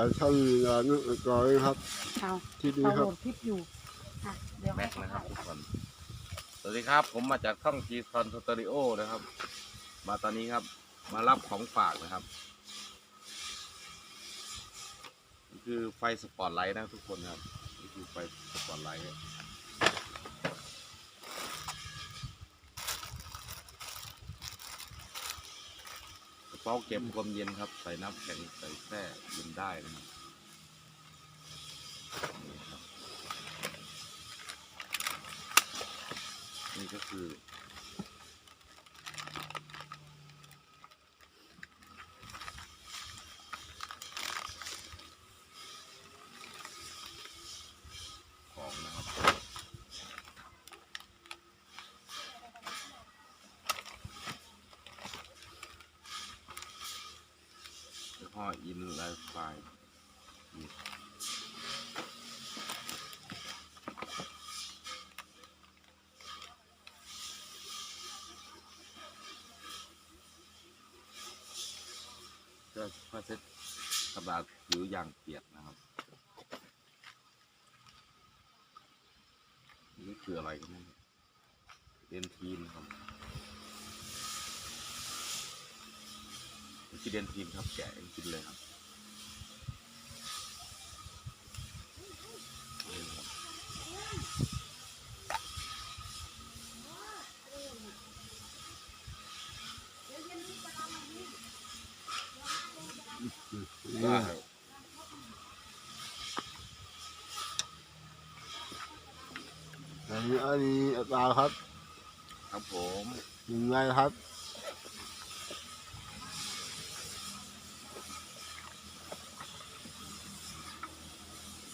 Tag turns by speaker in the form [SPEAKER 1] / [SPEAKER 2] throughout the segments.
[SPEAKER 1] จากช่องงานนึกก่อนครับ
[SPEAKER 2] เอา
[SPEAKER 1] ที่นี้
[SPEAKER 2] เรา
[SPEAKER 1] ค
[SPEAKER 2] โหล
[SPEAKER 1] รับ
[SPEAKER 2] ดคลิปอยู่อะเดี๋ยวให้
[SPEAKER 3] แม็ก
[SPEAKER 2] เขา
[SPEAKER 3] นะครับ
[SPEAKER 2] ถ่าย
[SPEAKER 3] ทุกคน สวัสดีครับ ผมมาจากช่องจีซอนสตูดิโอนะครับ มาตอนนี้ครับ มารับของฝากนะครับนี่คือไฟสปอตไลท์นะครับทุกคนครับนี่คือไฟสปอตไลท์ ระเป๋าเก็บความเย็นครับ ใส่น้ำแข็งใส่แช่เย็นได้นะครับนี่ครับนี่ก็คือ ของนะครับ แล้วก็อินไลฟ์ไฟนี่ก็ผ้าเช็ดกระดาษผิวยางเปียกนะครับ นี่คืออะไรกันเนี่ยเดนทีนครับ นี่คือเดนทีนครับ แกะให้กินเลยครับนี่ครับได้ครับ
[SPEAKER 1] อันนี้อันนี้อัตราครับ
[SPEAKER 3] ครับผม
[SPEAKER 1] ยังไงครับ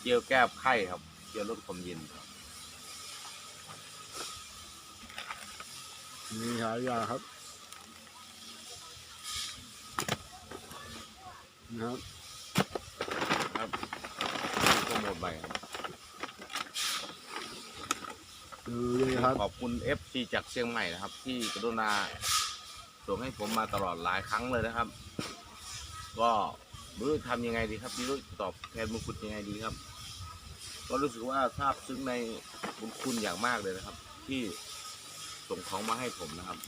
[SPEAKER 3] เจียวแก้ไข้ครับ เจียวลดความเย็นครับ
[SPEAKER 1] มีหายาครับนะครับ
[SPEAKER 3] ครับโปรโมทใหม่ครับ
[SPEAKER 1] ดูเลยครับ
[SPEAKER 3] ขอบคุณ FC จากเชียงใหม่นะครับ ที่กรุณาส่งให้ผมมาตลอดหลายครั้งเลยนะครับ ก็ ไม่รู้ทำยังไงดีครับไม่รู้ตอบแทนบุญคุณยังไงดีครับ ก็รู้สึกว่าซาบซึ้งในบุญคุณอย่างมากเลยนะครับ ที่ส่งของมาให้ผมนะครับ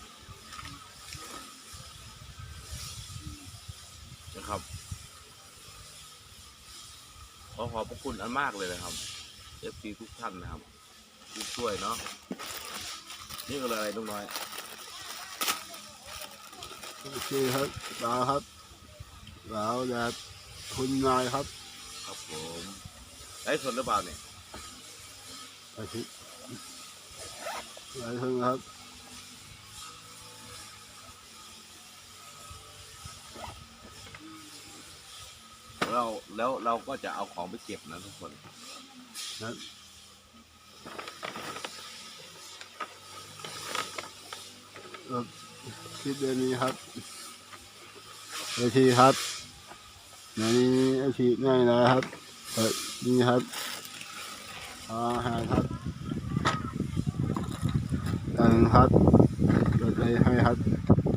[SPEAKER 3] นะครับขอขอบพระคุณอันมากเลยนะครับ FC ทุกท่านนะครับที่ช่วยเนาะนี่ก็เลยอะไรลุงน้อย
[SPEAKER 1] โอเคครับดาวครับ ดาวแดดคุณนายครับ
[SPEAKER 3] ครับผมได้สดหรือเปล่าเนี่ย
[SPEAKER 1] อาทิตย์อะไรทั้งครับ
[SPEAKER 3] เราแล้วเราก็จะเอาของไปเก็บนะทุกคน
[SPEAKER 1] นะแล้วคลิปเดือนนี้ครับเวทีครับ ในนี้ไอชีง่ายนะครับเปิดนี่ครับอาหารครับอันครับเปิดไปให้ครับ